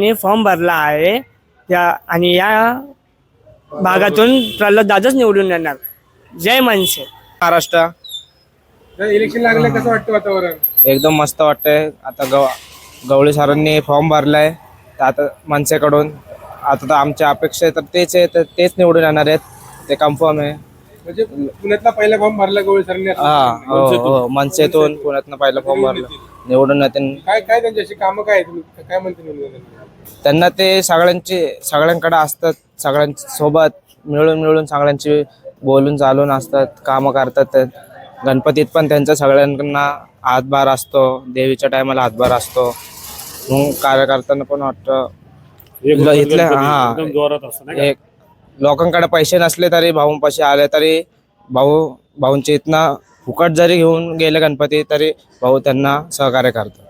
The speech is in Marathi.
मी फॉर्म भरला आहे. त्या आणि या भागातून प्रल्हाद दादाच निवडून येणार. जय मनसे. महाराष्ट्र. इलेक्शन लागलं कसं वाटतं वातावरण? एकदम मस्त वाटतंय. आता गव गवळी सरांनी फॉर्म भरलाय. तर आता मनसेकडून आता तर आमच्या अपेक्षा आहे तर तेच आहे तर तेच निवडून येणार आहेत. ते कन्फर्म आहे. म्हणजे पुण्यातला पहिला फॉर्म भरला गोळे सरांनी. हा हो हो मनसेतून पुण्यातनं पहिला फॉर्म भरला. निवडून काय काय त्यांच्याशी कामं काय आहेत? तुम्ही काय म्हणते निवडून त्यांना ते सगळ्यांची सगळ्यांकडे असतात सगळ्यांसोबत मिळून मिळून सगळ्यांची बोलून चालून असतात कामं करतात ते. गणपतीत पण त्यांचा सगळ्यांना हातभार असतो देवीच्या टायमाला हातभार असतो. मग कार्यकर्त्यांना पण वाटतं इथल्या हा. एक लोकांकडे पैसे नसले तरी भाऊंपाशी आले तरी भाऊ भाऊंच्या इथनं फुकट जरी घेऊन गेले गणपती तरी भाऊ त्यांना सहकार्य करतात.